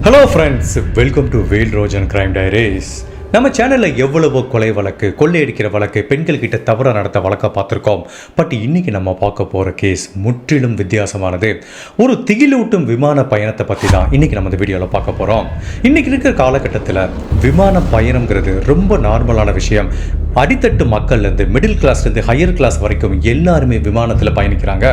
hello friends welcome to Vel Rojan crime diaries நம்ம சேனலில் எவ்வளவோ கொலை வழக்கு கொள்ளையடிக்கிற வழக்கு பெண்கள் கிட்ட தவறாக நடத்த வழக்கை பார்த்துருக்கோம். பட் இன்னைக்கு நம்ம பார்க்க போகிற கேஸ் முற்றிலும் வித்தியாசமானது. ஒரு திகிலூட்டும் விமான பயணத்தை பற்றி தான் இன்னைக்கு நம்ம இந்த வீடியோவில் பார்க்க போகிறோம் இன்னைக்கு இருக்கிற காலகட்டத்தில் விமான பயணங்கிறது ரொம்ப நார்மலான விஷயம். அடித்தட்டு மக்கள்லேருந்து மிடில் கிளாஸ்லேருந்து ஹையர் கிளாஸ் வரைக்கும் எல்லாருமே விமானத்தில் பயணிக்கிறாங்க.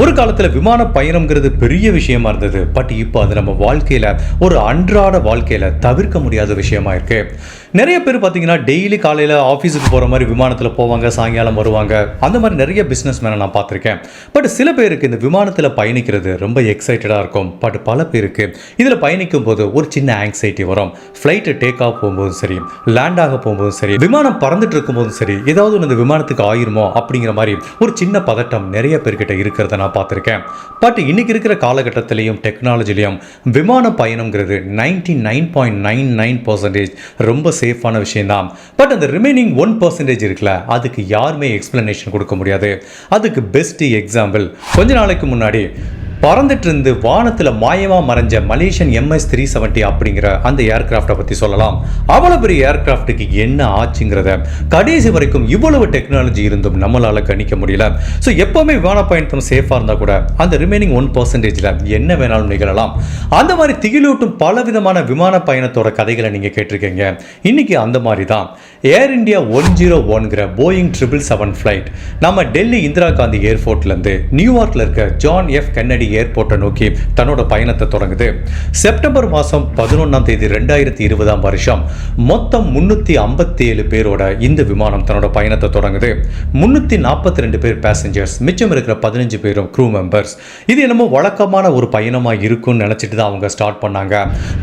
ஒரு காலத்தில் விமான பயணம்ங்கிறது பெரிய விஷயமா இருந்தது. பட் இப்போ அது நம்ம வாழ்க்கையில் ஒரு அன்றாட வாழ்க்கையில் தவிர்க்க முடியாத விஷயமா இருக்குது நிறைய பேர் பார்த்தீங்கன்னா டெய்லி காலையில் ஆஃபீஸுக்கு போகிற மாதிரி விமானத்தில் போவாங்க சாயங்காலம் வருவாங்க. அந்த மாதிரி நிறைய பிஸ்னஸ் மேனை நான் பார்த்துருக்கேன். பட் சில பேருக்கு இந்த விமானத்தில் பயணிக்கிறது ரொம்ப எக்ஸைட்டடாக இருக்கும். பட் பல பேருக்கு இதில் பயணிக்கும் போது ஒரு சின்ன ஆங்ஸைட்டி வரும். ஃப்ளைட்டு டேக் ஆஃப் போகும்போதும் சரி லேண்ட் ஆக போகும்போதும் சரி விமானம் பறந்துட்டு இருக்கும்போதும் சரி ஏதாவது ஒன்று இந்த விமானத்துக்கு ஆயிருமோ அப்படிங்கிற மாதிரி ஒரு சின்ன பதட்டம் நிறைய பேர்கிட்ட இருக்கிறத நான் பார்த்துருக்கேன். பட் இன்னைக்கு இருக்கிற காலகட்டத்திலையும் டெக்னாலஜிலையும் விமான பயணம்ங்கிறது ninety nine point nine nine percentage ரொம்ப சேஃபான விஷயம்தான். பட் அந்த ரிமைனிங் ஒன் பர்சன்டேஜ் இருக்குல்ல அதுக்கு யாருமே எக்ஸ்பிளனேஷன் கொடுக்க முடியாது. அதுக்கு பெஸ்ட் எக்ஸாம்பிள் கொஞ்ச நாளைக்கு முன்னாடி பறந்துட்டு இருந்து வானத்தில் மாயமா மறைஞ்ச மலேசியன் எம்எஸ் த்ரீ செவன்ட்டி அப்படிங்கிற அந்த ஏர்கிராஃப்டை பற்றி சொல்லலாம். அவ்வளோ பெரிய ஏர்கிராஃப்ட்டுக்கு என்ன ஆச்சுங்கிறத கடைசி வரைக்கும் இவ்வளவு டெக்னாலஜி இருந்தும் நம்மளால கணிக்க முடியல. ஸோ எப்போவுமே விமான பயணத்தம் சேஃபாக இருந்தால் கூட அந்த ரிமைனிங் ஒன் பர்சன்டேஜில் என்ன வேணாலும் நிகழலாம். அந்த மாதிரி திகிலூட்டும் பல விதமான விமான பயணத்தோட கதைகளை நீங்கள் கேட்டிருக்கீங்க. இன்னைக்கு அந்த மாதிரி தான் ஏர் இந்தியா ஒன் ஜீரோ ஒன்கிற போயிங் ட்ரிபிள் செவன் ஃப்ளைட் நம்ம டெல்லி இந்திரா காந்தி ஏர்போர்ட்லேருந்து நியூயார்க்கில் இருக்க ஜான் எஃப் கென்னடி கென்னடி ஏர்போர்ட்டை நோக்கி தன்னோட பயணத்தை தொடங்குது. செப்டம்பர் மாதம் பதினொன்றாம் தேதி ரெண்டாயிரத்தி இருபதாம் வருஷம் மொத்தம் முன்னூற்றி ஐம்பத்தி ஏழு பேரோட இந்த விமானம் தன்னோட பயணத்தை தொடங்குது. முன்னூற்றி நாற்பத்தி ரெண்டு பேர் பேசஞ்சர்ஸ் மிச்சம் இருக்கிற பதினஞ்சு பேரும் க்ரூ மெம்பர்ஸ் இது என்னமோ வழக்கமான ஒரு பயணமாக இருக்கும்னு நினச்சிட்டு தான் அவங்க ஸ்டார்ட் பண்ணாங்க.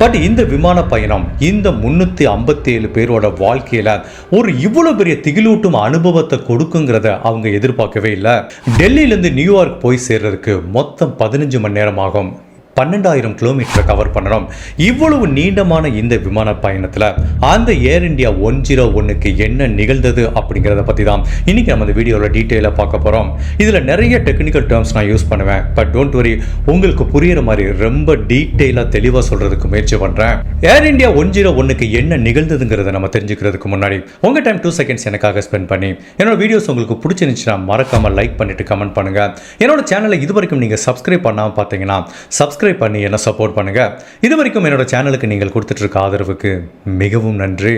பட் இந்த விமான பயணம் இந்த முன்னூற்றி ஐம்பத்தி ஏழு பேரோட வாழ்க்கையில் ஒரு இவ்வளோ பெரிய திகிலூட்டும் அனுபவத்தை கொடுக்குங்கிறத அவங்க எதிர்பார்க்கவே இல்லை. டெல்லியிலேருந்து நியூயார்க் போய் சேர்றதுக்கு மொத்தம் பதினஞ்சு மணி நேரம் ஆகும் பன்னெண்டாயிரம் கிலோமீட்டரை கவர் பண்ணுறோம் இவ்வளவு நீண்டமான இந்த விமான பயணத்தில் அந்த ஏர் இந்தியா ஒன் ஜீரோ ஒன்றுக்கு என்ன நிகழ்ந்தது அப்படிங்கிறத பற்றி தான் இன்னைக்கு நம்ம இந்த வீடியோவில் டீட்டெயிலாக பார்க்க போகிறோம் இதில் நிறைய டெக்னிக்கல் டேர்ம்ஸ் நான் யூஸ் பண்ணுவேன். பட் டோன்ட் வரி உங்களுக்கு புரிகிற மாதிரி ரொம்ப டீட்டெயிலாக தெளிவாக சொல்கிறதுக்கு முயற்சி பண்ணுறேன் ஏர் இந்தியா ஒன் ஜீரோ ஒன்றுக்கு என்ன நிகழ்ந்ததுங்கிறத நம்ம தெரிஞ்சுக்கிறதுக்கு முன்னாடி உங்கள் டைம் டூ செகண்ட்ஸ் எனக்காக ஸ்பெண்ட் பண்ணி என்னோட வீடியோஸ் உங்களுக்கு பிடிச்சிருந்துச்சுன்னா மறக்காமல் லைக் பண்ணிட்டு கமெண்ட் பண்ணுங்கள் என்னோட சேனலை இது வரைக்கும் நீங்கள் சப்ஸ்கிரைப் பண்ணாமல் பார்த்தீங்கன்னா சப்ஸ்கிரைப் பண்ணி என்ன சப்போர்ட் பண்ணுங்க. இது வரைக்கும் என்னோட சேனலுக்கு நீங்கள் கொடுத்துட்டு இருக்க ஆதரவுக்கு மிகவும் நன்றி.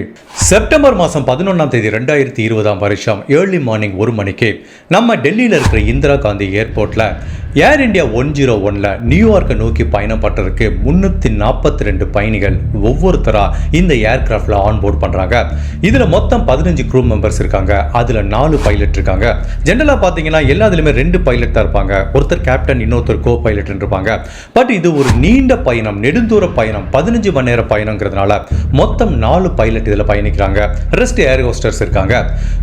செப்டம்பர் மாதம் பதினொன்றாம் தேதி ரெண்டாயிரத்தி இருபதாம் வருஷம் ஏர்லி மார்னிங் ஒரு மணிக்கு நம்ம டெல்லியில் இருக்கிற இந்திரா காந்தி ஏர்போர்ட்டில் ஏர் இந்தியா ஒன் ஜீரோ ஒனில் நியூயார்க்கை நோக்கி பயணம் பண்ணுறதுக்கு முந்நூற்றி நாற்பத்தி ரெண்டு பயணிகள் ஒவ்வொருத்தராக இந்த ஏர்கிராஃப்டில் ஆன்போர்ட் பண்ணுறாங்க இதில் மொத்தம் பதினஞ்சு க்ரூ மெம்பர்ஸ் இருக்காங்க. அதில் நாலு பைலட் இருக்காங்க. ஜென்ரலாக பார்த்தீங்கன்னா எல்லாத்துலேயுமே ரெண்டு பைலட் தான் இருப்பாங்க. ஒருத்தர் கேப்டன் இன்னொருத்தர் கோ பைலட் இருப்பாங்க. பட் இது ஒரு நீண்ட பயணம் நெடுந்தூர பயணம் பதினஞ்சு மணி நேர பயணங்கிறதுனால மொத்தம் நாலு பைலட் இதில் பயணிக்கிறாங்க ரெஸ்ட் ஏர் ஹோஸ்டர்ஸ் இருக்காங்க.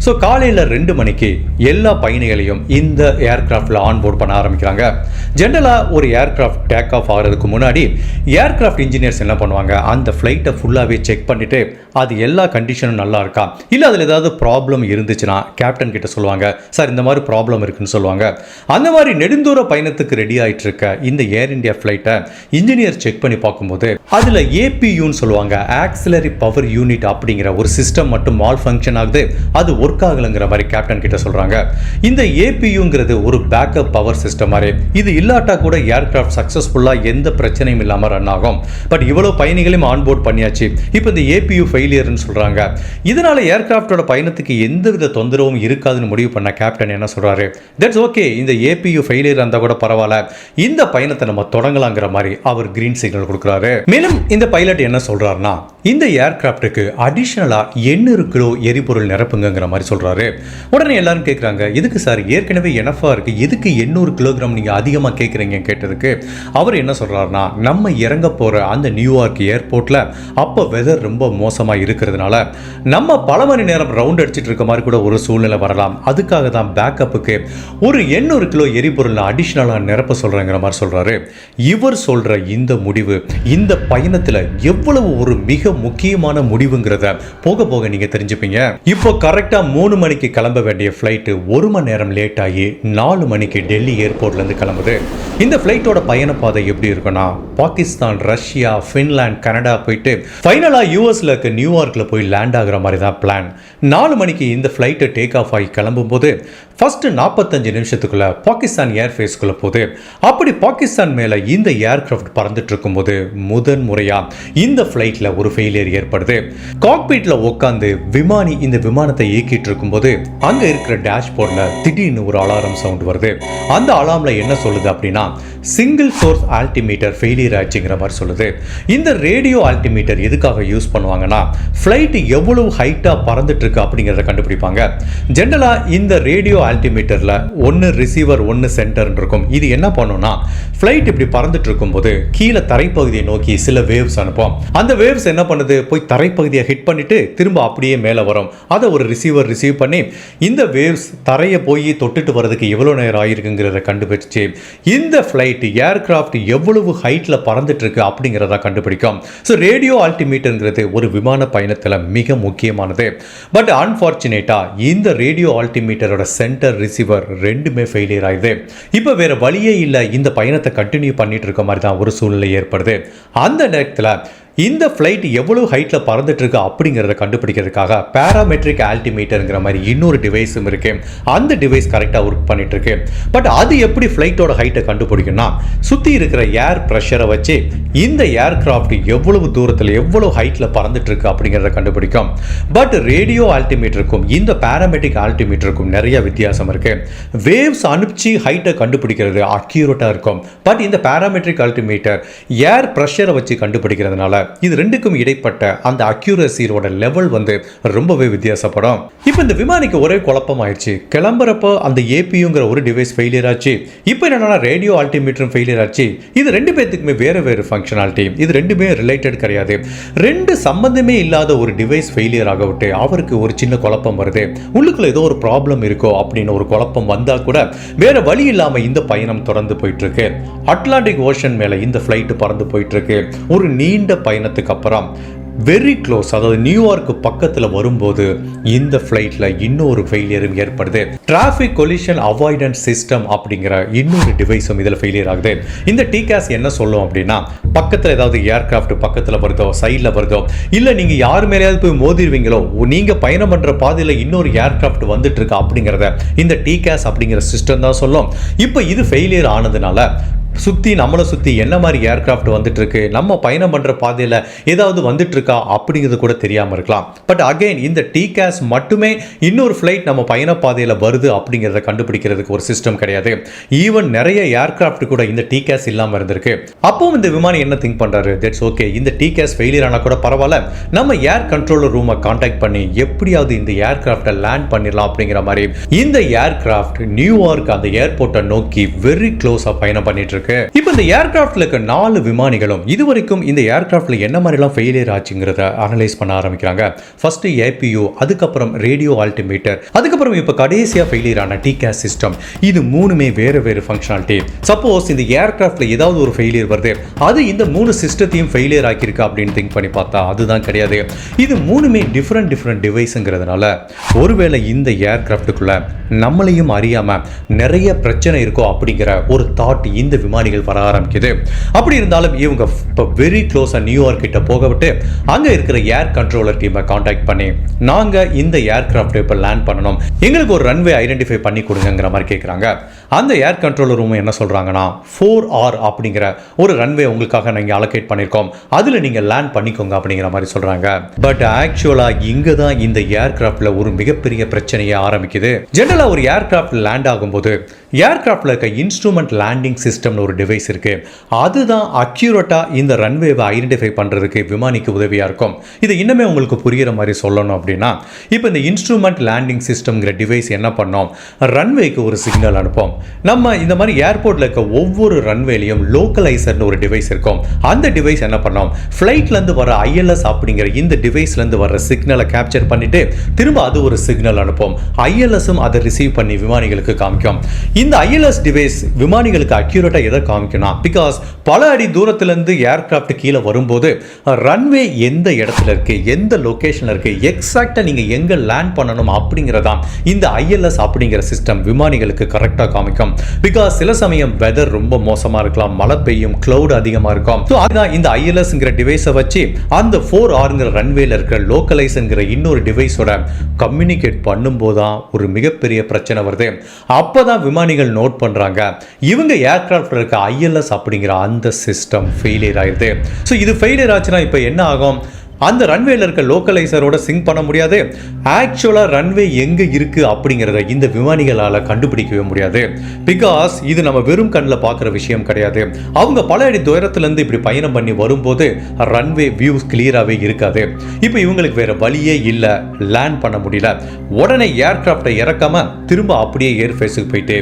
ஸோ காலையில் ரெண்டு மணிக்கு எல்லா பயணிகளையும் இந்த ஏர்கிராஃப்டில் ஆன் போர்ட் பண்ண ஆரம்பிக்கிறாங்க. ஜென்ரலாக ஒரு ஏர்கிராஃப்ட் டேக் ஆஃப் ஆகிறதுக்கு முன்னாடி ஏர்கிராஃப்ட் இன்ஜினியர்ஸ் என்ன பண்ணுவாங்க? அந்த ஃப்ளைட்டை ஃபுல்லாகவே செக் பண்ணிவிட்டு அது எல்லா கண்டிஷனும் நல்லா இருக்கா? இல்லை அதில் ஏதாவது ப்ராப்ளம் இருந்துச்சுன்னா கேப்டன் கிட்ட சொல்லுவாங்க சார் இந்த மாதிரி ப்ராப்ளம் இருக்குன்னு சொல்லுவாங்க. அந்த மாதிரி நெடுந்தூர பயணத்துக்கு ரெடி ஆகிட்டு இருக்க இந்த ஏர் இந்தியா ஃப்ளைட்டை இன்ஜினியர் செக் பண்ணி பார்க்கும்போது அதில் ஏபியூன்னு சொல்லுவாங்க ஆக்சிலரி பவர் யூனிட் அப்படிங்கிற ஒரு சிஸ்டம் மட்டும் மால் ஃபங்க்ஷன் ஆகுது அது ஒர்க் ஆகலைங்கிற மாதிரி கேப்டன் கிட்ட சொல்கிறாங்க இந்த ஏபியூங்கிறது ஒரு பேக்கப் பவர் சிஸ்டம் மாதிரி. இது இல்லாட்டா கூட ஏர்கிராஃப்ட் சக்ஸஸ்ஃபுல்லாக எந்த பிரச்சனையும் இல்லாமல் ரன் ஆகும். பட் இவ்வளோ பயணிகளையும் ஆன்போர்ட் பண்ணியாச்சு. இப்போ இந்த ஏபியூ ஃபெயிலியர்னு சொல்கிறாங்க இதனால் ஏர்கிராஃப்டோட பயணத்துக்கு எந்தவித தொந்தரவும் இருக்காதுன்னு முடிவு பண்ண கேப்டன் என்ன சொல்கிறாரு தட்ஸ் ஓகே இந்த ஏபியூ ஃபெயிலியர் இருந்தால் கூட பரவாயில்ல. இந்த பயணத்தை நம்ம தொடங்கலாங்கிற மாதிரி அவர் கிரீன் சிக்னல் கொடுக்குறாரு. மேலும் இந்த பைலட் என்ன சொல்கிறாருன்னா இந்த ஏர்கிராஃப்ட்டுக்கு அடிஷ்னலாக எண்ணூறு கிலோ எரிபொருள் நிரப்புங்கிற மாதிரி சொல்கிறாரு உடனே எல்லாரும் கேட்குறாங்க எதுக்கு சார்? ஏற்கனவே எனஃபா இருக்குது எதுக்கு எண்ணூறு கிலோகிராம் நீங்கள் அதிகமாக கேட்குறீங்க கேட்டதுக்கு அவர் என்ன சொல்கிறாருன்னா நம்ம இறங்க போகிற அந்த நியூயார்க் ஏர்போர்ட்டில் அப்போ வெதர் ரொம்ப மோசமாக அதிகமாக இருக்கிறதுனால நம்ம பல மணி நேரம் ரவுண்ட் அடிச்சிட்டு இருக்க மாதிரி கூட ஒரு சூழ்நிலை வரலாம். அதுக்காக தான் பேக்கப்புக்கு ஒரு எண்ணூறு கிலோ எரிபொருள் அடிஷ்னலாக நிரப்ப சொல்கிறேங்கிற மாதிரி சொல்கிறாரு இவர் சொல்கிற இந்த முடிவு இந்த பயணத்தில் எவ்வளவு ஒரு மிக முக்கியமான முடிவுங்கிறத போக போக நீங்கள் தெரிஞ்சுப்பீங்க. இப்போ கரெக்டாக மூணு மணிக்கு கிளம்ப வேண்டிய ஃப்ளைட்டு ஒரு மணி நேரம் லேட் ஆகி நாலு மணிக்கு டெல்லி ஏர்போர்ட்லேருந்து கிளம்புது. இந்த ஃப்ளைட்டோட பயணப்பாதை எப்படி இருக்குன்னா பாகிஸ்தான் ரஷ்யா ஃபின்லாந்து கனடா போயிட்டு ஃபைனலாக யூஎஸ்ல இருக்க நியூயார்க்கில் போய் லேண்ட் ஆகுற மாதிரி தான் பிளான். நாலு மணிக்கு இந்த ஃப்ளைட்டை டேக் ஆஃப் ஆகி கிளம்பும்போது ஃபஸ்ட்டு நாற்பத்தஞ்சு நிமிஷத்துக்குள்ள பாகிஸ்தான் ஏர்ஃபேஸ்க்குள்ள போகுது. அப்படி பாகிஸ்தான் மேலே இந்த ஏர்கிராஃப்ட் பறந்துட்டு இருக்கும்போது முதன் முறையாக இந்த ஃப்ளைட்டில் ஒரு ஃபெயிலியர் ஏற்படுது. காக்பீட்டில் உட்காந்து விமானி இந்த விமானத்தை இயக்கிட்டு இருக்கும்போது அங்கே இருக்கிற டேஷ்போர்டில் திடீர்னு ஒரு அலாரம் சவுண்ட் வருது. அந்த அலாரமில் என்ன சொல்லுது அப்படின்னா சிங்கிள் சோர்ஸ் ஆல்டிமீட்டர் ஃபெயிலியர் ஆச்சுங்கிற மாதிரி சொல்லுது. இந்த ரேடியோ ஆல்டிமீட்டர் எதுக்காக யூஸ் பண்ணுவாங்கன்னா ஃப்ளைட் எவ்வளவு ஹைட்டாக பறந்துட்டு இருக்கு அப்படிங்கிறத கண்டுபிடிப்பாங்க. ஜென்ரலாக இந்த ரேடியோ ஆல்டிமீட்டரில் ஒன்று ரிசீவர் ஒன்று சென்டர்னு இருக்கும். இது என்ன பண்ணும்னா ஃப்ளைட் இப்படி பறந்துட்டு இருக்கும்போது கீழே தரைப்பகுதியை நோக்கி சில வேவ்ஸ் அனுப்பும். அந்த வேவ்ஸ் என்ன பண்ணுது? போய் தரைப்பகுதியை ஹிட் பண்ணிட்டு திரும்ப அப்படியே மேலே வரும். அதை ஒரு ரிசீவர் ரிசீவ் பண்ணி இந்த வேவ்ஸ் தரையை போய் தொட்டுட்டு வர்றதுக்கு எவ்வளோ நேரம் ஆயிருக்குங்கிறத கண்டுபிடிச்சு இந்த ஃப்ளைட் ஏர்கிராஃப்ட் எவ்வளவு ஹைட்டில் பறந்துட்டு இருக்கு அப்படிங்கிறத கண்டுபிடிக்கும். ஸோ ரேடியோ ஆல்டிமீட்டருங்கிறது ஒரு விமான பயணத்தில் மிக முக்கியமானது. பட் அன்ஃபார்ச்சுனேட்டாக இந்த ரேடியோ ஆல்டிமீட்டரோட சென்டர் ரிசீவர் ரெண்டுமே ஃபெயிலியர் ஆகுது இப்போ வேற வழியே இல்லை. இந்த பயணத்தை கண்டினியூ பண்ணிட்டு இருக்க மாதிரி தான் ஒரு சூழ்நிலை ஏற்படுது. அந்த நேரத்தில் இந்த ஃப்ளைட் எவ்வளோ ஹைட்டில் பறந்துட்டு இருக்கு அப்படிங்கிறத கண்டுபிடிக்கிறதுக்காக பேராமெட்ரிக் ஆல்டிமீட்டருங்கிற மாதிரி இன்னொரு டிவைஸும் இருக்கு. அந்த டிவைஸ் கரெக்டாக ஒர்க் பண்ணிட்டு இருக்கு பட் அது எப்படி ஃப்ளைட்டோட ஹைட்டை கண்டுபிடிக்கும்னா சுற்றி இருக்கிற ஏர் ப்ரெஷரை வச்சு இந்த ஏர்கிராஃப்ட் எவ்வளவு தூரத்தில் எவ்வளோ ஹைட்டில் பறந்துட்டு இருக்கு அப்படிங்கிறத கண்டுபிடிக்கும். பட் ரேடியோ ஆல்டிமீட்டருக்கும் இந்த பேராமெட்ரிக் ஆல்டிமீட்டருக்கும் நிறைய வித்தியாசம் இருக்கு. வேவ்ஸ் அனுப்பிச்சு ஹைட்டை கண்டுபிடிக்கிறது அக்யூரேட்டாக இருக்கும். பட் இந்த பேராமெட்ரிக் ஆல்டிமீட்டர் ஏர் ப்ரெஷரை வச்சு கண்டுபிடிக்கிறதுனால இது ரெண்டுக்கும் இடைப்பட்ட அந்த அக்யூரசியோட லெவல் வந்து ரொம்பவே வித்தியாசப்படும். இப்போ இந்த விமானிக்கு ஒரே குழப்பம் ஆயிடுச்சு கிளம்புறப்போ அந்த ஏபியுங்கிற ஒரு டிவைஸ் ஃபெயிலியர் ஆச்சு. இப்போ என்னன்னா ரேடியோ ஆல்டிமீட்டரும் ஃபெயிலியர் ஆச்சு. இது ரெண்டு பேத்துக்குமே வேறு வேறு ஃபங்க்ஷனாலிட்டி இது ரெண்டுமே ரிலேட்டட் கிடையாது. ரெண்டு சம்பந்தமே இல்லாத ஒரு டிவைஸ் ஃபெயிலியர் ஆக விட்டு அவருக்கு ஒரு சின்ன குழப்பம் வருது. உள்ளுக்குள்ள ஏதோ ஒரு ப்ராப்ளம் இருக்கோ அப்படின்னு ஒரு குழப்பம் வந்தா கூட வேற வழி இல்லாம இந்த பயணம் தொடர்ந்து போயிட்டு இருக்கு. அட்லாண்டிக் ஓஷன் மேல இந்த ஃபிளைட் பறந்து போயிட்டு இருக்கு. ஒரு நீண்ட பயணத்துக்கு அப்புறம் வெரி க்ளோஸ் அதாவது நியூயார்க்கு பக்கத்தில் வரும்போது இந்த ஃப்ளைட்டில் இன்னொரு ஃபெயிலியரும் ஏற்படுது. டிராஃபிக் கொலிஷன் அவாய்டன்ஸ் சிஸ்டம் அப்படிங்கிற இன்னொரு டிவைஸும் இதில் ஃபெயிலியர் ஆகுது. இந்த டிகாஸ் என்ன சொல்லும் அப்படின்னா பக்கத்தில் ஏதாவது ஏர்க்ராஃப்ட் பக்கத்தில் வருதோ சைடில் வருதோ இல்லை நீங்கள் யார் மேலேயாவது போய் மோதிடுவீங்களோ நீங்கள் பயணம் பண்ணுற பாதையில் இன்னொரு ஏர்க்ராஃப்ட் வந்துட்டு இருக்கு அப்படிங்கிறத இந்த டிகாஸ் அப்படிங்கிற சிஸ்டம் தான் சொல்லும். இப்போ இது ஃபெயிலியர் ஆனதுனால சுற்றி நம்மளை சுற்றி என்ன மாதிரி ஏர்க்ராஃப்ட் வந்துட்டு இருக்கு நம்ம பயணம் பண்ணுற பாதையில் ஏதாவது வந்துட்டு இருக்கா அப்படிங்கிறது கூட தெரியாமல் இருக்கலாம். பட் அகைன் இந்த டிகாஸ் மட்டுமே இன்னொரு ஃப்ளைட் நம்ம பயண பாதையில் வருது அப்படிங்கிறத கண்டுபிடிக்கிறதுக்கு ஒரு சிஸ்டம் கிடையாது. ஈவன் நிறைய ஏர்க்ராஃப்ட் கூட இந்த டிகாஸ் இல்லாமல் இருந்திருக்கு. அப்போவும் இந்த விமானி என்ன திங்க் பண்ணுறாரு தட்ஸ் ஓகே இந்த டிகாஸ் ஃபெயிலியர் ஆனால் கூட பரவாயில்ல. நம்ம ஏர் கண்ட்ரோலர் ரூமை காண்டாக்ட் பண்ணி எப்படியாவது இந்த ஏர்க்ராஃப்டை லேண்ட் பண்ணிடலாம் அப்படிங்கிற மாதிரி இந்த ஏர்க்ராஃப்ட் நியூயார்க் அந்த ஏர்போர்ட்டை நோக்கி வெரி க்ளோஸாக பயணம் பண்ணிட்டு இருக்கு இப்போ இந்த ஏர்கிராஃப்ட்ல இருக்க நாலு விமானிகளும் இதுவரைக்கும் இந்த ஏர்கிராஃப்ட்ல என்ன மாதிரிலாம் ஃபெயிலியர் ஆச்சுங்கிறத அனலைஸ் பண்ண ஆரம்பிக்கிறாங்க. ஃபர்ஸ்ட் ஏபியூ அதுக்கப்புறம் ரேடியோ ஆல்டிமேட்டர் அதுக்கப்புறம் இப்போ கடைசியாக ஃபெயிலியர் ஆன டிகேஸ் சிஸ்டம் இது மூணுமே வேறு வேறு ஃபங்க்ஷனாலிட்டி சப்போஸ் இந்த ஏர்கிராஃப்ட்ல ஏதாவது ஒரு ஃபெயிலியர் வருது. அது இந்த மூணு சிஸ்டத்தையும் ஃபெயிலியர் ஆக்கியிருக்கு அப்படின்னு திங்க் பண்ணி பார்த்தா அதுதான் கிடையாது. இது மூணுமே டிஃப்ரெண்ட் டிஃப்ரெண்ட் டிவைஸுங்கிறதுனால ஒருவேளை இந்த ஏர்கிராஃப்டுக்குள்ள நம்மளையும் அறியாம நிறைய பிரச்சனை இருக்கோ அப்படிங்கிற ஒரு தாட் இந்த விமானிகள் வர ஆரம்பிக்குது. அப்படி இருந்தாலும் இவங்க இப்போ வெரி க்ளோஸாக நியூயார்க் கிட்ட போக விட்டு அங்கே இருக்கிற ஏர் கண்ட்ரோலர் டீமை காண்டாக்ட் பண்ணி நாங்கள் இந்த ஏர்கிராஃப்ட் இப்போ லேண்ட் பண்ணணும். எங்களுக்கு ஒரு ரன்வே ஐடென்டிஃபை பண்ணி கொடுங்கிற மாதிரி கேட்குறாங்க அந்த ஏர் கண்ட்ரோலர் ரூம் என்ன சொல்கிறாங்கன்னா ஃபோர் ஆர் அப்படிங்கிற ஒரு ரன்வே உங்களுக்காக நாங்கள் அலோகேட் பண்ணியிருக்கோம். அதில் நீங்கள் லேண்ட் பண்ணிக்கோங்க அப்படிங்கிற மாதிரி சொல்கிறாங்க பட் ஆக்சுவலாக இங்கே தான் இந்த ஏர்கிராஃப்டில் ஒரு மிகப்பெரிய பிரச்சனையை ஆரம்பிக்குது. ஜென்ரலாக ஒரு ஏர்கிராஃப்ட் லேண்ட் ஆகும்போது ஏர்கிராஃப்டில் இருக்க இன்ஸ்ட்ருமெண்ட் லேண்டிங் சிஸ்டம்னு ஒரு டிவைஸ் இருக்குது அதுதான் அக்யூரேட்டாக இந்த ரன்வேவை ஐடென்டிஃபை பண்ணுறதுக்கு விமானிக்கு உதவியாக இருக்கும். இது இன்னுமே உங்களுக்கு புரிகிற மாதிரி சொல்லணும் அப்படின்னா இப்போ இந்த இன்ஸ்ட்ருமெண்ட் லேண்டிங் சிஸ்டம்ங்கிற டிவைஸ் என்ன பண்ணோம்? ரன்வேக்கு ஒரு சிக்னல் அனுப்போம். நம்ம இந்த மாதிரி ஏர்போர்ட்டில் இருக்க ஒவ்வொரு ரன்வேலையும் லோக்கலைசர்னு ஒரு டிவைஸ் இருக்கும். அந்த டிவைஸ் என்ன பண்ணோம்? ஃப்ளைட்லேருந்து வர ஐஎல்எஸ் அப்படிங்கிற இந்த டிவைஸ்லேருந்து வர சிக்னலை கேப்சர் பண்ணிட்டு திரும்ப அது ஒரு சிக்னல் அனுப்பும். ஐஎல்எஸும் அதை ரிசீவ் பண்ணி விமானிகளுக்கு காமிக்கும். இந்த ஐஎல்எஸ் டிவைஸ் விமானிகளுக்கு அக்யூரேட்டாக எதை காமிக்கணும் பிகாஸ் பல அடி தூரத்திலேருந்து ஏர்கிராஃப்ட் கீழே வரும்போது ரன்வே எந்த இடத்துல இருக்கு எந்த லொக்கேஷனில் இருக்கு எக்ஸாக்டாக நீங்கள் எங்கே லேண்ட் பண்ணணும் அப்படிங்கிறதான் இந்த ஐஎல்எஸ் அப்படிங்கிற சிஸ்டம் விமானிகளுக்கு கரெக்டாக காமிக்கும். பிகாஸ் சில சமயம் வெதர் ரொம்ப மோசமாக இருக்கலாம். மழை பெய்யும் க்ளவுட் அதிகமாக இருக்கும். ஸோ அதுதான் இந்த ஐஎல்எஸ்ங்கிற டிவைஸை வச்சு அந்த ஃபோர் ஆறுங்கிற ரன்வேல இருக்கிற லோக்கலைஸ்ங்கிற இன்னொரு டிவைஸோட கம்யூனிகேட் பண்ணும்போது தான் ஒரு மிகப்பெரிய பிரச்சனை வருது. அப்போ தான் விமானிகள் நோட் பண்ணுறாங்க இவங்க ஏர்கிராஃப்ட் இருக்க ஐஎல்எஸ் அப்படிங்கிற அந்த சிஸ்டம் ஃபெயிலியர் ஆயிடுது ஸோ இது ஃபெயிலியர் ஆச்சுன்னா இப்போ என்ன ஆகும்? அந்த ரன்வேல இருக்க லோக்கலைசரோட சிங்க் பண்ண முடியாது. ஆக்சுவலாக ரன்வே எங்கே இருக்குது அப்படிங்கிறத இந்த விமானிகளால் கண்டுபிடிக்கவே முடியாது. பிகாஸ் இது நம்ம வெறும் கண்ணில் பார்க்குற விஷயம் கிடையாது. அவங்க பல அடி துயரத்துலேருந்து இப்படி பயணம் பண்ணி வரும்போது ரன்வே வியூஸ் கிளியராகவே இருக்காது. இப்போ இவங்களுக்கு வேற வழியே இல்லை. லேண்ட் பண்ண முடியல. உடனே ஏர்கிராஃப்டை இறக்காம திரும்ப அப்படியே ஏர் ஃபேஸுக்கு போயிட்டு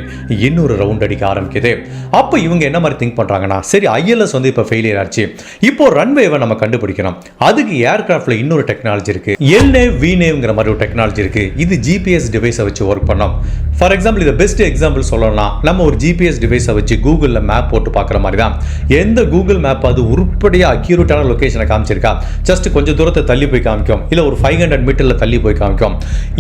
இன்னொரு ரவுண்ட் அடிக்க ஆரம்பிக்குது. அப்போ இவங்க என்ன மாதிரி திங்க் பண்ணுறாங்கன்னா சரி ஐஎல்எஸ் வந்து இப்போ ஃபெயிலியர் ஆச்சு. இப்போ ரன்வேவை நம்ம கண்டுபிடிக்கணும். அதுக்கு ஏர்கிராஃப்ட்ல இன்னொரு டெக்னாலஜி இருக்கு. எல்நேவ் விநேவ்ங்கிற மாதிரி ஒரு டெக்னாலஜி இருக்கு. இது ஜிபிஎஸ் டிவைஸை வச்சு ஒர்க் பண்ணோம். ஃபார் எக்ஸாம்பிள் இதை பெஸ்ட் எக்ஸாம்பிள் சொல்லணும்னா நம்ம ஒரு ஜிபிஎஸ் டிவைஸை வச்சு கூகுளில் மேப் போட்டு பார்க்குற மாதிரி தான். எந்த கூகுள் மேப் அது உருப்படியாக அக்யூரேட்டான லொக்கேஷனை காமிச்சிருக்கா? ஜஸ்ட் கொஞ்சம் தூரத்தை தள்ளி போய் காமிக்கும். இல்லை ஒரு ஃபைவ் ஹண்ட்ரட் மீட்டரில் தள்ளி போய் காமிக்கும்.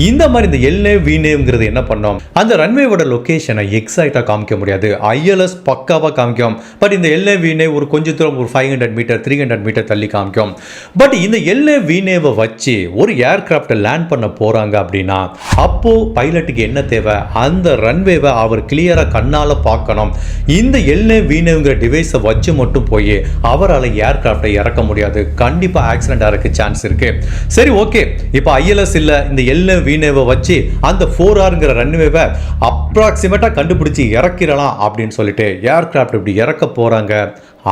இந்த மாதிரி இந்த எல்நேவ் விநேவ்ங்கிறது என்ன பண்ணோம்? அந்த ரன்வேவோட லொக்கேஷனை எக்ஸாக்டாக காமிக்க முடியாது. ஐஎல்எஸ் பக்காவாக காமிக்கும். பட் இந்த எல்நேவ் விநேவ் ஒரு கொஞ்சம் தூரம் ஒரு five hundred metre three hundred metre தள்ளி காமிக்கும். பட் இந்த எல்ஏ வீணேவை வச்சு ஒரு ஏர்கிராஃப்டை லேண்ட் பண்ண போறாங்க அப்படின்னா அப்போது பைலட்டுக்கு என்ன தேவை? அந்த ரன்வேவை அவர் கிளியராக கண்ணால பார்க்கணும். இந்த எல்ஏ வீனேவுங்கிற டிவைஸை வச்சு மட்டும் போய் அவரால் ஏர்கிராஃப்டை இறக்க முடியாது. கண்டிப்பாக ஆக்சிடென்ட் ஆகிறதுக்கு சான்ஸ் இருக்கு. சரி ஓகே இப்போ ஐஎல்எஸ் இல்லை இந்த எல்ஏ வீணேவை வச்சு அந்த ஃபோர் ஆருங்கிற ரன்வேவை அப்ராக்சிமேட்டா கண்டுபிடிச்சி இறக்கிடலாம் அப்படின்னு சொல்லிட்டு ஏர்கிராஃப்ட் இப்படி இறக்க போறாங்க.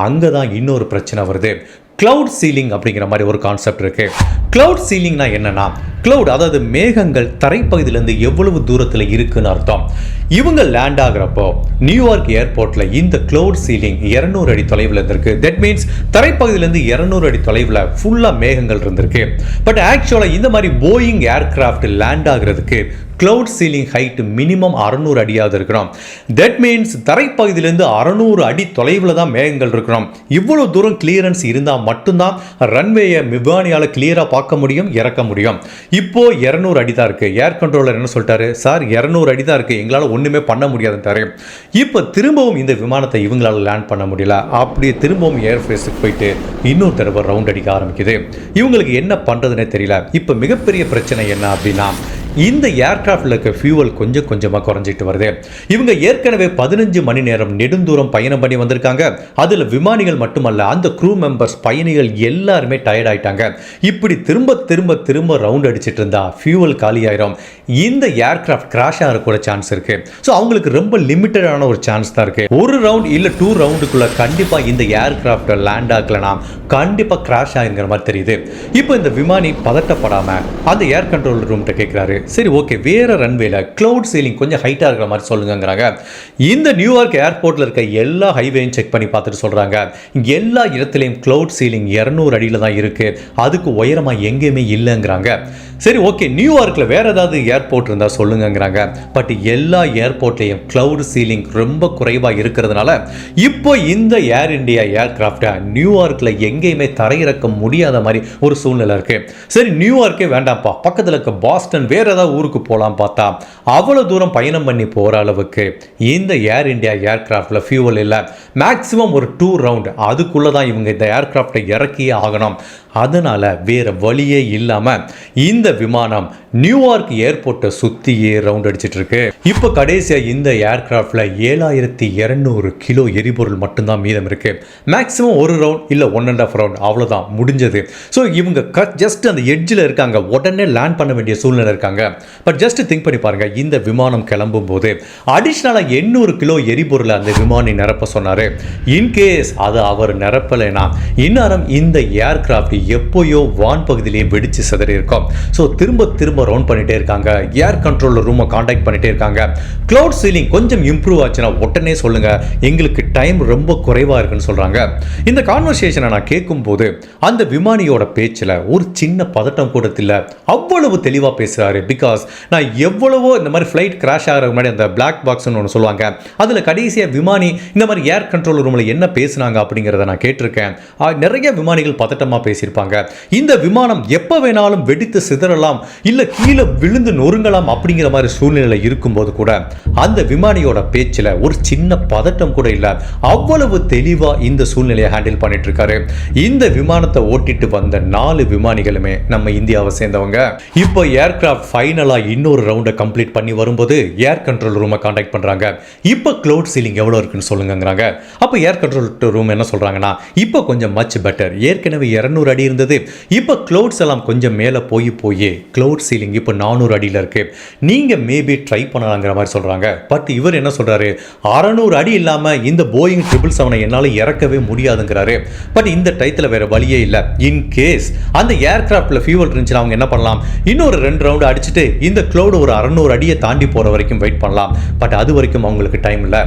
அங்கே தான் இன்னொரு பிரச்சனை வருது. கிளவுட் சீலிங் அப்படிங்கிற மாதிரி ஒரு கான்செப்ட் இருக்கு. கிளவுட் சீலிங்னா என்னன்னா கிளவுட் அதாவது மேகங்கள் தரைப்பகுதியிலேருந்து எவ்வளவு தூரத்தில் இருக்குன்னு அர்த்தம். இவங்க லேண்ட் ஆகுறப்போ நியூயார்க் ஏர்போர்ட்டில் இந்த கிளவுட் சீலிங் இரநூறு அடி தொலைவில் இருந்திருக்கு. தட் மீன்ஸ் தரைப்பகுதியிலேருந்து இரநூறு அடி தொலைவில் ஃபுல்லாக மேகங்கள் இருந்திருக்கு. பட் ஆக்சுவலாக இந்த மாதிரி போயிங் ஏர்கிராஃப்ட் லேண்ட் ஆகுறதுக்கு கிளவுட் சீலிங் ஹைட் மினிமம் அறநூறு அடியாவது இருக்கணும் தட் மீன்ஸ் தரைப்பகுதியிலேருந்து அறநூறு அடி தொலைவில் தான் மேகங்கள் இருக்கணும் இவ்வளோ தூரம் கிளியரன்ஸ் இருந்தால் மட்டும்தான் ரன்வேயை விமானியால் கிளியராக பார்க்க முடியும் இறக்க முடியும். இப்போ இரநூறு அடி தான் இருக்குது ஏர் கண்ட்ரோலர் என்ன சொல்லிட்டாரு? சார் இரநூறு அடி தான் இருக்குது எங்களால் ஒன்றுமே பண்ண முடியாதுன்றாரு இப்போ திரும்பவும் இந்த விமானத்தை இவங்களால லேண்ட் பண்ண முடியல. அப்படியே திரும்பவும் ஏர் ஃபேஸுக்கு போயிட்டு இன்னொரு தடவை ரவுண்ட் அடிக்க ஆரம்பிக்குது. இவங்களுக்கு என்ன பண்ணுறதுனே தெரியல. இப்போ மிகப்பெரிய பிரச்சனை என்ன அப்படின்னா இந்த ஏர்கிராஃப்டில் இருக்க ஃபியூவல் கொஞ்சம் கொஞ்சமாக குறைஞ்சிட்டு வருது. இவங்க ஏற்கனவே பதினஞ்சு மணி நேரம் நெடுந்தூரம் பயணம் பண்ணி வந்திருக்காங்க. அதில் விமானிகள் மட்டுமல்ல அந்த க்ரூ மெம்பர்ஸ் பயணிகள் எல்லாருமே டயர்ட் ஆயிட்டாங்க. இப்படி திரும்ப திரும்ப திரும்ப ரவுண்ட் அடிச்சிட்டு இருந்தா ஃபியூவல் காலியாயிரும் இந்த ஏர்கிராஃப்ட் கிராஷ் ஆகிற கூட சான்ஸ் இருக்கு. ஸோ அவங்களுக்கு ரொம்ப லிமிட்டடான ஒரு சான்ஸ் தான் இருக்கு. ஒரு ரவுண்ட் இல்லை டூ ரவுண்டுக்குள்ள கண்டிப்பாக இந்த ஏர்கிராஃப்டை லேண்ட் ஆகலனா கண்டிப்பாக கிராஷ் ஆகிருங்கிற மாதிரி தெரியுது. இப்போ இந்த விமானி பதட்டப்படாமல் அந்த ஏர் கண்ட்ரோல் ரூம்கிட்ட கேட்குறாரு சரி ஓகே வேறு ரன்வேல க்ளவுட் சீலிங் கொஞ்சம் ஹைட்டாக இருக்கிற மாதிரி சொல்லுங்கங்கிறாங்க. இந்த நியூயார்க் ஏர்போர்ட்டில் இருக்க எல்லா ஹைவேயும் செக் பண்ணி பார்த்துட்டு சொல்கிறாங்க எல்லா இடத்துலையும் க்ளவுட் சீலிங் இரநூறு அடியில் தான் இருக்குது அதுக்கு உயரமாக எங்கேயுமே இல்லைங்கிறாங்க. சரி ஓகே நியூயார்க்கில் வேறு ஏதாவது ஏர்போர்ட் இருந்தால் சொல்லுங்கங்கிறாங்க. பட் எல்லா ஏர்போர்ட்லேயும் க்ளவுட் சீலிங் ரொம்ப குறைவாக இருக்கிறதுனால இப்போ இந்த ஏர் இண்டியா ஏர்கிராஃப்டை நியூயார்க்கில் எங்கேயுமே தரையிறக்க முடியாத மாதிரி ஒரு சூழ்நிலை இருக்குது சரி நியூயார்க்கே வேண்டாம்ப்பா. பக்கத்தில் இருக்க பாஸ்டன் வேறு ஏதாவது ஊருக்கு போகலாம் பார்த்தா அவ்வளோ தூரம் பயணம் பண்ணி போகிற அளவுக்கு இந்த ஏர் இண்டியா ஏர்கிராஃப்டில் ஃபியூவல் இல்லை. மேக்ஸிமம் ஒரு டூ ரவுண்ட் அதுக்குள்ளே தான் இவங்க இந்த ஏர்கிராஃப்டை இறக்கியே ஆகணும். அதனால் வேறு வழியே இல்லாமல் இந்த விமானம் நியூயார்க் ஏர்போர்ட்டை சுற்றியே ரவுண்ட் அடிச்சிட்டு இருக்கு இப்போ கடைசியாக இந்த ஏர்கிராஃப்டில் ஏழாயிரத்தி இரநூறு கிலோ எரிபொருள் மட்டும்தான் மீதம் இருக்கு. மேக்ஸிமம் ஒரு ரவுண்ட் இல்லை ஒன் அண்ட் ஆஃப் ரவுண்ட் அவ்வளோதான் முடிஞ்சது. ஸோ இவங்க கட் ஜஸ்ட் அந்த எட்ஜில் இருக்காங்க உடனே லேண்ட் பண்ண வேண்டிய சூழ்நிலை இருக்காங்க. பட் ஜஸ்ட் திங்க் பண்ணி பாருங்கள் இந்த விமானம் கிளம்பும் போது அடிஷ்னலாக எண்ணூறு கிலோ எரிபொருளை அந்த விமானி நிரப்ப சொன்னார். இன்கேஸ் அது அவர் நிரப்பலைனா இந்நேரம் இந்த ஏர்கிராஃப்ட் எப்போயோ வான் பகுதியிலேயே வெடிச்சு சிதறி இருக்கும். ஸோ திரும்ப திரும்ப ரவுண்ட் பண்ணிட்டே இருக்காங்க. ஏர் கண்ட்ரோல் ரூமை காண்டாக்ட் பண்ணிட்டே இருக்காங்க. க்ளவுட் சீலிங் கொஞ்சம் இம்ப்ரூவ் ஆச்சுன்னா உடனே சொல்லுங்க. எங்களுக்கு டைம் ரொம்ப குறைவா இருக்குன்னு சொல்றாங்க. இந்த கான்வர்சேஷனை நான் கேட்கும்போது அந்த விமானியோட பேச்சில் ஒரு சின்ன பதட்டம் கூட இல்லை. அவ்வளவு தெளிவாக பேசுறாரு. பிகாஸ் நான் எவ்வளவோ இந்த மாதிரி ஃப்ளைட் கிராஷ் ஆகிற முன்னாடி அந்த பிளாக் பாக்ஸ்னு ஒன்று சொல்லுவாங்க. அதில் கடைசியாக விமானி இந்த மாதிரி ஏர் கண்ட்ரோல் ரூமில் என்ன பேசுனாங்க அப்படிங்கிறத நான் கேட்டிருக்கேன். நிறைய விமானிகள் பதட்டமாக பேசியிருப்பாங்க. இந்த விமானம் எப்போ வேணாலும் வெடித்து சிதறலாம் இல்லை கீழே விழுந்து நொறுங்கலாம் அப்படிங்கிற மாதிரி சூழ்நிலை இருக்கும்போது கூட அந்த விமானியோட பேச்சில் ஒரு சின்ன பதட்டம் கூட இல்லை. அவ்வளவு தெளிவாக இந்த சூழ்நிலையை ஹேண்டில் பண்ணிட்டு இருக்காரு இந்த விமானத்தை ஓட்டிட்டு வந்த நாலு விமானிகளுமே நம்ம இந்தியாவை சேர்ந்தவங்க. இப்போ ஏர்கிராஃப்ட் ஃபைனலாக இன்னொரு ரவுண்டை கம்ப்ளீட் பண்ணி வரும்போது ஏர் கண்ட்ரோல் ரூமை காண்டாக்ட் பண்ணுறாங்க இப்போ க்ளவுட் சீலிங் எவ்வளோ இருக்குன்னு சொல்லுங்கிறாங்க அப்போ ஏர் கண்ட்ரோல் ரூம் என்ன சொல்கிறாங்கன்னா இப்போ கொஞ்சம் மச் பெட்டர் ஏற்கனவே இரநூறு அடி இருந்தது. இப்போ க்ளவுட்ஸ் எல்லாம் கொஞ்சம் மேலே போய் போய் க்ளவுட் சீலிங் இப்போ நானூறு அடியில் இருக்கு. நீங்கள் மேபி ட்ரை பண்ணலாங்கிற மாதிரி சொல்கிறாங்க பட் இவர் என்ன சொல்கிறாரு அறநூறு அடி இல்லாமல் இந்த போயிங் ட்ரிபிள் செவனை என்னால் இறக்கவே முடியாதுங்கிறாரு. பட் இந்த டயத்தில் வேற வழியே இல்லை. இன் கேஸ் அந்த ஏர்கிராஃப்டில் ஃபியூவல் இருந்துச்சுன்னா அவங்க என்ன பண்ணலாம்? இன்னொரு ரெண்டு ரவுண்டு அடிச்சுட்டு இந்த க்ளவுட் ஒரு அறநூறு அடியை தாண்டி போகிற வரைக்கும் வெயிட் பண்ணலாம். பட் அது வரைக்கும் அவங்களுக்கு டைம் இல்லை.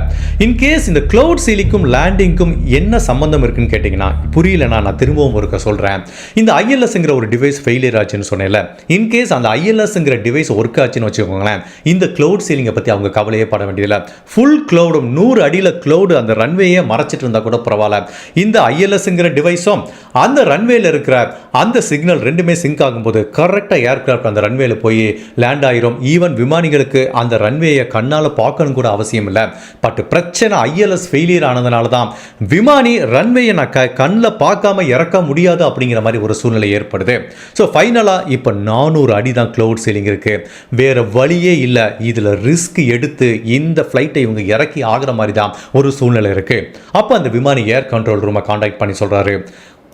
இன் கேஸ் இந்த க்ளவுட் சீலிக்கும் லேண்டிங்க்கும் என்ன சம்பந்தம் இருக்குன்னு கேட்டிங்கன்னா புரியலனா நான் திரும்பவும் ஒருக்க சொல்கிறேன் இந்த ஐஎல்எஸ்ங்கிற ஒரு டிவைஸ் ஃபெயிலியர் ஆச்சுன்னு சொன்னேன்ல. இன்கேஸ் அந்த ஐஎல்எஸ்ங்கிற டிவைஸ் ஒர்க் ஆச்சுன்னு வச்சுக்கோங்களேன் இந்த க்ளவுட் சீலிங்கை பற்றி அவங்க கவலையே பட வேண்டியதில்லை. ஃபுல் க்ளவுடும் நூறு அடியில் க்ளவுடு அந்த ரன்வேயே மறைச்சிட்டு இருந்தால் கூட பரவாயில்ல. இந்த ஐஎல்எஸ்ங்கிற டிவைஸும் அந்த ரன்வேயில் இருக்கிற அந்த சிக்னல் ரெண்டுமே சிங்க் ஆகும்போது கரெக்டாக ஏர்கிராஃப்ட் அந்த ரன்வேயில் போய் லேண்ட் ஆயிரும். ஈவன் விமானிகளுக்கு அந்த ரன்வேயை கண்ணால் பார்க்கணும் கூட அவசியம் இல்லை. பட் பிரச்சனை ஐஎல்எஸ் ஃபெயிலியர் ஆனதுனால தான் விமானி ரன்வேயை நான் க கண்ணில் பார்க்காம இறக்க முடியாது அப்படிங்கிற மாதிரி ஒரு சூழ்நிலை ஏற்படுது. ஸோ ஃபைனலாக இப்போ நானூறு அடி தான் க்ளவுட் சீலிங் இருக்கு. வேற வழியே இல்லை. இதில் ரிஸ்க் எடுத்து இந்த ஃப்ளைட்டை இவங்க இறக்கி ஆகிற மாதிரி தான் ஒரு சூழ்நிலை இருக்கு. அப்போ அந்த விமானி ஏர் கண்ட்ரோல் ரூமை காண்டாக்ட் பண்ணி சொல்றாரு.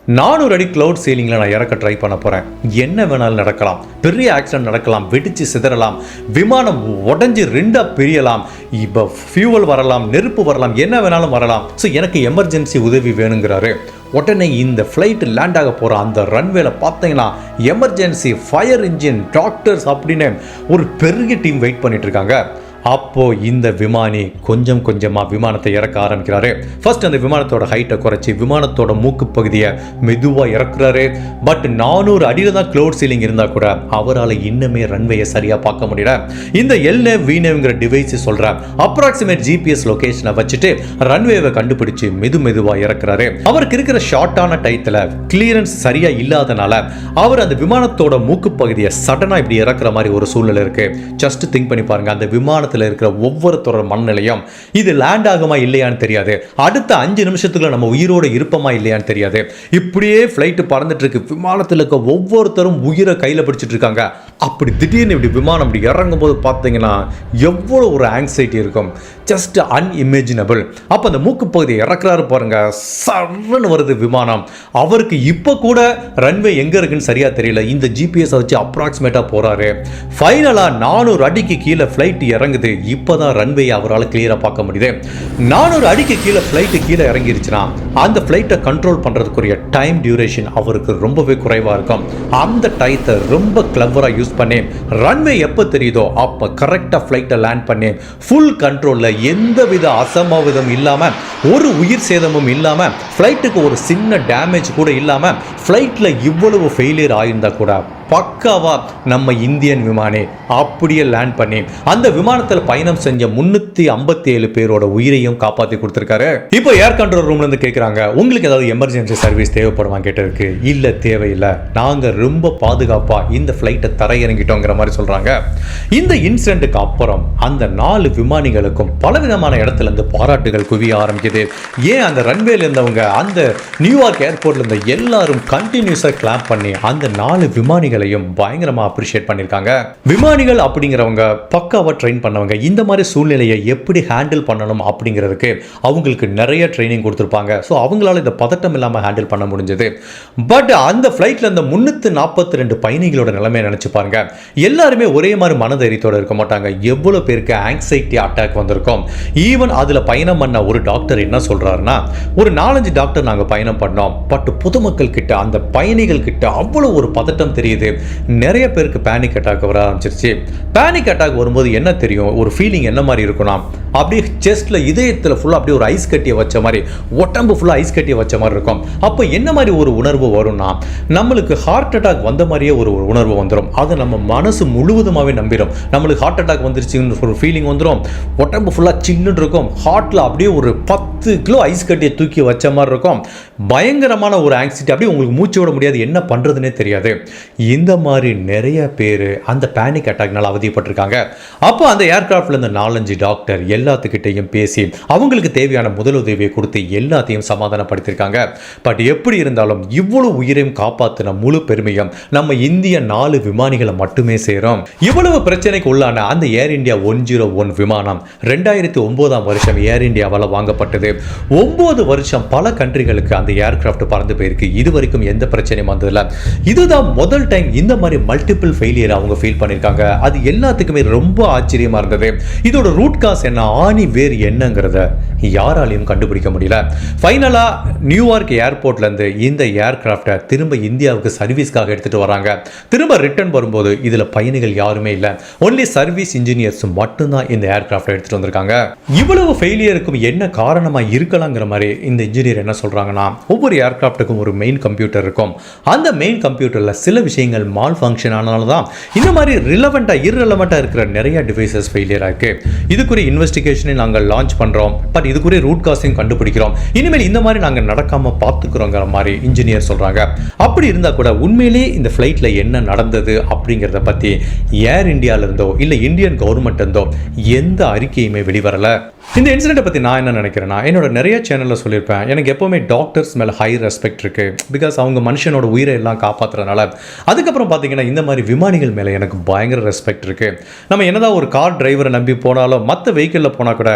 நானூறு அடி க்ளவுட் சீலிங்கில் நான் இறக்க ட்ரை பண்ண போகிறேன் என்ன வேணாலும் நடக்கலாம். பெரிய ஆக்சிடென்ட் நடக்கலாம். வெடித்து சிதறலாம். விமானம் உடஞ்சி ரெண்டாக பிரியலாம். இப்போ ஃபியூவல் வரலாம் நெருப்பு வரலாம் என்ன வேணாலும் வரலாம். ஸோ எனக்கு எமர்ஜென்சி உதவி வேணுங்கிறாரு. உடனே இந்த ஃப்ளைட்டு லேண்ட் ஆக போகிற அந்த ரன்வேல பார்த்தீங்கன்னா எமர்ஜென்சி ஃபயர் இன்ஜின் டாக்டர்ஸ் அப்படின்னு ஒரு பெரிய டீம் வெயிட் பண்ணிட்டு இருக்காங்க. அப்போ இந்த விமானி கொஞ்சம் கொஞ்சமாக விமானத்தை இறக்க ஆரம்பிக்கிறாரு. ஃபர்ஸ்ட் அந்த விமானத்தோட ஹைட்டை குறைச்சி விமானத்தோட மூக்கு பகுதியை மெதுவாக இறக்குறாரு. பட் நானூறு அடியில தான் க்ளவுட் சீலிங் இருந்தால் கூட அவரால் இன்னுமே ரன்வேயை சரியாக பார்க்க முடியல. இந்த எல்நே வீனேங்கிற டிவைஸ் சொல்கிற அப்ராக்சிமேட் ஜிபிஎஸ் லொகேஷனை வச்சுட்டு ரன்வேவை கண்டுபிடிச்சு மெது மெதுவாக இறக்குறாரு. அவருக்கு இருக்கிற ஷார்ட்டான டயத்துல கிளியரன்ஸ் சரியாக இல்லாதனால அவர் அந்த விமானத்தோட மூக்கு பகுதியை சடனாக இப்படி இறக்குற மாதிரி ஒரு சூழ்நிலை இருக்கு. ஜஸ்ட் திங்க் பண்ணி பாருங்கள் அந்த விமானத்தை விமானத்தில் இருக்கிற ஒவ்வொருத்தரோட மனநிலையும் இது லேண்ட் ஆகுமா இல்லையான்னு தெரியாது. அடுத்த அஞ்சு நிமிஷத்துக்குள்ள நம்ம உயிரோட இருப்போமா இல்லையான்னு தெரியாது. இப்படியே ஃப்ளைட்டு பறந்துட்டு இருக்கு விமானத்தில் இருக்க ஒவ்வொருத்தரும் உயிரை கையில் பிடிச்சிட்டு இருக்காங்க அப்படி திடீர்னு இப்படி விமானம் இப்படி இறங்கும் போது பார்த்தீங்கன்னா எவ்வளோ ஒரு ஆங்ஸைட்டி இருக்கும். ஜஸ்ட் அன்இமேஜினபிள் அப்போ அந்த மூக்கு பகுதியை இறக்குறாரு பாருங்க. சர்ன்னு வருது விமானம். அவருக்கு இப்போ கூட ரன்வே எங்கே இருக்குன்னு சரியா தெரியல. இந்த ஜிபிஎஸ் வச்சு அப்ராக்சிமேட்டாக போறாரு. ஃபைனலாக நானூறு அடிக்கு கீழே ஃப்ளைட் இறங்குது. இப்போ தான் ரன்வே அவரால் கிளியராக பார்க்க முடியுது. நானூறு அடிக்கு கீழே ஃப்ளைட்டு கீழே இறங்கிருச்சுன்னா அந்த ஃப்ளைட்டை கண்ட்ரோல் பண்ணுறதுக்குரிய டைம் டியூரேஷன் அவருக்கு ரொம்பவே குறைவாக இருக்கும். அந்த டயத்தை ரொம்ப கிளவராக யூஸ் பண்ணி ரன்வே எப்போ தெரியுதோ அப்போ கரெக்டாக ஃப்ளைட்டை லேண்ட் பண்ணி ஃபுல் கண்ட்ரோலில் எந்தவித அசம்பாவிதம் இல்லாமல் ஒரு உயிர் சேதமும் இல்லாமல் ஃப்ளைட்டுக்கு ஒரு சின்ன டேமேஜ் கூட இல்லாமல் ஃப்ளைட்டில் இவ்வளவு ஃபெயிலியர் ஆயிருந்தா கூட பக்காவா நம்ம இந்தியன் விமானி அப்படியே லேண்ட் பண்ணி அந்த விமானத்தில் பயணம் செஞ்ச முன்னூத்தி ஐம்பத்தி ஏழு பேரோட உயிரையும் காப்பாற்றி கொடுத்துருக்காரு. இப்போ ஏர் கண்ட்ரோல் ரூம்ல இருந்து கேட்குறாங்க உங்களுக்கு ஏதாவது எமர்ஜென்சி சர்வீஸ் தேவைப்படுமா? கேட்டதுக்கு இல்லை தேவையில்லை. நாங்கள் ரொம்ப பாதுகாப்பா இந்த ஃப்ளைட்டை தரையிறங்கிட்டோங்கிற மாதிரி சொல்றாங்க. இந்த இன்சிடென்ட்டுக்கு அப்புறம் அந்த நாலு விமானிகளுக்கும் பலவிதமான இடத்துல இருந்து பாராட்டுகள் குவிய ஆரம்பிக்குது. ஏன் அந்த ரன்வேல இருந்தவங்க அந்த நியூயார்க் ஏர்போர்ட்ல இருந்த எல்லாரும் கண்டினியூஸாக கிளாப் பண்ணி அந்த நாலு விமானிகள் விமானிகளையும் பயங்கரமாக அப்ரிஷியேட் பண்ணியிருக்காங்க விமானிகள் அப்படிங்கிறவங்க பக்காவாக ட்ரெயின் பண்ணவங்க இந்த மாதிரி சூழ்நிலையை எப்படி ஹேண்டில் பண்ணணும் அப்படிங்கிறதுக்கு அவங்களுக்கு நிறைய ட்ரைனிங் கொடுத்துருப்பாங்க. ஸோ அவங்களால இந்த பதட்டம் இல்லாமல் ஹேண்டில் பண்ண முடிஞ்சது. பட் அந்த ஃப்ளைட்டில் அந்த முந்நூற்றி நாற்பத்தி ரெண்டு பயணிகளோட நிலைமையை நினச்சி பாருங்க. எல்லாருமே ஒரே மாதிரி மனதைரியத்தோடு இருக்க மாட்டாங்க. எவ்வளோ பேருக்கு ஆங்ஸைட்டி அட்டாக் வந்திருக்கும். ஈவன் அதில் பயணம் பண்ண ஒரு டாக்டர் என்ன சொல்கிறாருன்னா ஒரு நாலஞ்சு டாக்டர் நாங்கள் பயணம் பண்ணோம். பட் பொதுமக்கள் கிட்ட அந்த பயணிகள் கிட்ட அவ்வளோ ஒரு பதட்டம் தெரியுது. நிறைய பேருக்கு பேனிக் அட்டாக் வர ஆரம்பிச்சிருச்சு. பேனிக் அட்டாக் வரும்போது என்ன தெரியும்? ஒரு ஃபீலிங் என்ன மாதிரி இருக்கும்னா அப்படியே செஸ்ட்டில் இதயத்தில் ஃபுல்லாக அப்படியே ஒரு ஐஸ் கட்டியை வச்ச மாதிரி உடம்பு ஃபுல்லாக ஐஸ் கட்டியை வச்ச மாதிரி இருக்கும். அப்போ என்ன மாதிரி ஒரு உணர்வு வரும்னா நம்மளுக்கு ஹார்ட் அட்டாக் வந்த மாதிரியே ஒரு உணர்வு வந்துடும் அதை நம்ம மனசு முழுவதுமாகவே நம்பிடும் நம்மளுக்கு ஹார்ட் அட்டாக் வந்துருச்சுன்னு ஒரு ஃபீலிங் வந்துடும் உடம்பு ஃபுல்லாக சில்லுன்னு இருக்கும். ஹார்ட்டில் அப்படியே ஒரு பத்து கிலோ ஐஸ் கட்டியை தூக்கி வச்ச மாதிரி இருக்கும். பயங்கரமான ஒரு ஆங்ஸைட்டி அப்படியே உங்களுக்கு மூச்சு விட முடியாது. என்ன பண்ணுறதுனே தெரியாது. இந்த மாதிரி நிறைய பேர் அந்த பேனிக் அட்டாக்னால் அவதிப்பட்டிருக்காங்க. அப்போ அந்த ஏர்கிராஃப்டில் இருந்த நாலஞ்சு டாக்டர் எல்லாத்துக்கிட்டையும் பேசி அவங்களுக்கு தேவையான முதலுதவியை கொடுத்து எல்லாத்தையும் சமாதானப்படுத்தியிருக்காங்க பட் எப்படி இருந்தாலும் இவ்வளவு உயிரையும் காப்பாற்றின முழு பெருமையும் நம்ம இந்திய நாலு விமானிகளை மட்டுமே சேரும். இவ்வளவு பிரச்சனைக்கு உள்ளான அந்த air India one zero one விமானம் ரெண்டாயிரத்தி ஒன்பதாம் வருஷம் ஏர் இந்தியாவால் வாங்கப்பட்டது. ஒன்பது வருஷம் பல கண்ட்ரிகளுக்கு அந்த ஏர்கிராஃப்ட் பறந்து போயிருக்கு. இது வரைக்கும் எந்த பிரச்சனையும் வந்ததில்லை. இதுதான் முதல் டைம் இந்த மாதிரி மல்டிபிள் ஃபெயிலியர் அவங்க ஃபீல் பண்ணியிருக்காங்க அது எல்லாத்துக்குமே ரொம்ப ஆச்சரியமா இருந்தது. இதோட ரூட் காஸ் என்ன? ஆணி வேர் என்னங்கிறத. யாராலையும் கண்டுபிடிக்க முடியல. ஃபைனலாக நியூயார்க் ஏர்போர்ட்லேருந்து இந்த ஏர்கிராஃப்டை திரும்ப இந்தியாவுக்கு சர்வீஸ்க்காக எடுத்துட்டு வராங்க. திரும்ப ரிட்டர்ன் வரும்போது இதுல பயணிகள் யாருமே இல்லை. ஒன்லி சர்வீஸ் இன்ஜினியர்ஸ் மட்டும்தான் இந்த ஏர்கிராஃப்டை எடுத்துகிட்டு வந்திருக்காங்க. இவ்வளவு ஃபெயிலியருக்கும் என்ன காரணமா இருக்கலாங்கிற மாதிரி இந்த இன்ஜினியர் என்ன சொல்றாங்கன்னா ஒவ்வொரு ஏர்கிராஃப்ட்டுக்கும் ஒரு மெயின் கம்ப்யூட்டர் இருக்கும். அந்த மெயின் கம்ப்யூட்டரில் சில விஷயங்கள் மால் ஃபங்க்ஷன் ஆனால தான் இந்த மாதிரி ரிலவெண்ட்டாக இர்ரெலவெண்ட்டாக இருக்கிற நிறைய டிவைசஸ் ஃபெயிலியர் ஆயிருக்கு இதுக்குரிய இன்வெஸ்டிகேஷனை நாங்கள் லான்ச் பண்ணுறோம் பட் இதுக்குரிய ரூட் காஸையும் கண்டுபிடிக்கிறோம். இனிமேல் இந்த மாதிரி நாங்கள் நடக்காமல் பார்த்துக்கிறோங்கிற மாதிரி இன்ஜினியர் சொல்கிறாங்க அப்படி இருந்தால் கூட உண்மையிலேயே இந்த ஃப்ளைட்டில் என்ன நடந்தது அப்படிங்கிறத பற்றி ஏர் இந்தியாவிலிருந்தோ இல்லை இந்தியன் கவர்மெண்ட் இருந்தோ எந்த அறிக்கையுமே வெளிவரலை. இந்த இன்சிடெண்ட்டை பற்றி நான் என்ன நினைக்கிறேன்னா என்னோட நிறைய சேனலில் சொல்லியிருப்பேன். எனக்கு எப்போவுமே டாக்டர்ஸ் மேலே ஹை ரெஸ்பெக்ட் இருக்குது பிகாஸ் அவங்க மனுஷனோட உயிரை எல்லாம் காப்பாற்றுறதுனால அதுக்கப்புறம் பார்த்தீங்கன்னா இந்த மாதிரி விமானிகள் மேலே எனக்கு பயங்கர ரெஸ்பெக்ட் இருக்குது நம்ம என்னதான் ஒரு கார் டிரைவரை நம்பி போனாலும் மற்ற வெஹிக்கிளில் போனால் கூட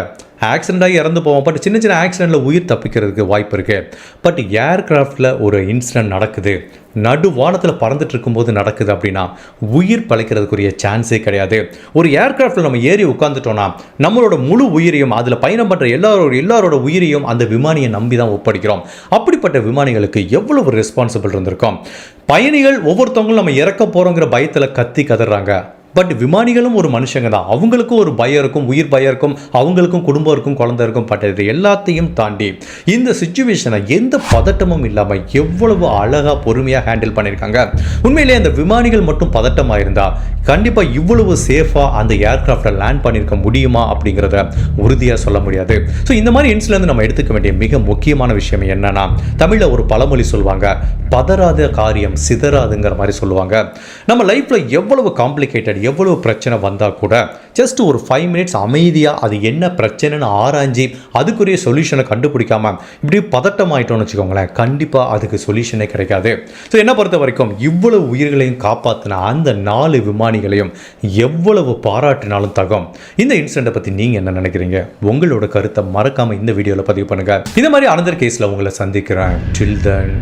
ஆக்சிடென்ட் ஆகி இறந்து போவோம். பட் சின்ன சின்ன ஆக்சிடெண்ட்டில் உயிர் தப்பிக்கிறதுக்கு வாய்ப்பு இருக்குது பட் ஏர்கிராஃப்டில் ஒரு இன்சிடென்ட் நடக்குது. நடு வானத்தில் பறந்துட்டு இருக்கும்போது நடக்குது அப்படின்னா உயிர் பழைக்கிறதுக்குரிய சான்ஸே கிடையாது. ஒரு ஏர்கிராஃப்டில் நம்ம ஏறி உட்காந்துட்டோம்னா நம்மளோட முழு உயிரையும் அதில் பயணம் பண்ணுற எல்லாரோட எல்லாரோட உயிரையும் அந்த விமானியை நம்பி தான் ஒப்படைக்கிறோம். அப்படிப்பட்ட விமானிகளுக்கு எவ்வளவு ரெஸ்பான்சிபிள் இருந்திருக்கும்? பயணிகள் ஒவ்வொருத்தவங்களும் நம்ம இறக்க போகிறோங்கிற பயத்தில் கத்தி கதறாங்க. பட் விமானிகளும் ஒரு மனுஷங்க தான். அவங்களுக்கும் ஒரு பயம் இருக்கும் உயிர் பயம் இருக்கும் அவங்களுக்கும் குடும்பம் இருக்கும் குழந்தை இருக்கும் பட் இது எல்லாத்தையும் தாண்டி இந்த சுச்சுவேஷனை எந்த பதட்டமும் இல்லாமல் எவ்வளவு அழகாக பொறுமையாக ஹேண்டில் பண்ணியிருக்காங்க உண்மையிலேயே அந்த விமானிகள் மட்டும் பதட்டமாக இருந்தால் கண்டிப்பாக இவ்வளவு சேஃபாக அந்த ஏர்கிராஃப்டை லேண்ட் பண்ணியிருக்க முடியுமா அப்படிங்கிறத உறுதியாக சொல்ல முடியாது. ஸோ இந்த மாதிரி இன்சிலேருந்து நம்ம எடுத்துக்க வேண்டிய மிக முக்கியமான விஷயம் என்னன்னா தமிழில் ஒரு பழமொழி சொல்லுவாங்க பதறாத காரியம் சிதறாதுங்கிற மாதிரி சொல்லுவாங்க. நம்ம லைஃப்பில் எவ்வளவு காம்ப்ளிகேட்டட் எவ்வளவு பிரச்சனை வந்தால் கூட ஜஸ்ட் ஒரு ஃபைவ் மினிட்ஸ் அமைதியாக அது என்ன பிரச்சனைன்னு ஆராய்ஞ்சி அதுக்குரிய சொல்யூஷனை கண்டுபிடிக்காம இப்படி பதட்டம் ஆயிட்டோம்னு வச்சுக்கோங்களேன் கண்டிப்பாக அதுக்கு சொல்யூஷனே கிடைக்காது. ஸோ என்ன பொறுத்த வரைக்கும் இவ்வளவு உயிர்களையும் காப்பாற்றின அந்த நாலு விமானிகளையும் எவ்வளவு பாராட்டினாலும் தகும். இந்த இன்சிடெண்ட்டை பற்றி நீங்கள் என்ன நினைக்கிறீங்க? உங்களோட கருத்தை மறக்காமல் இந்த வீடியோவில் பதிவு பண்ணுங்கள் இந்த மாதிரி அனந்தர் கேஸில் உங்களை சந்திக்கிறேன். டில் தன்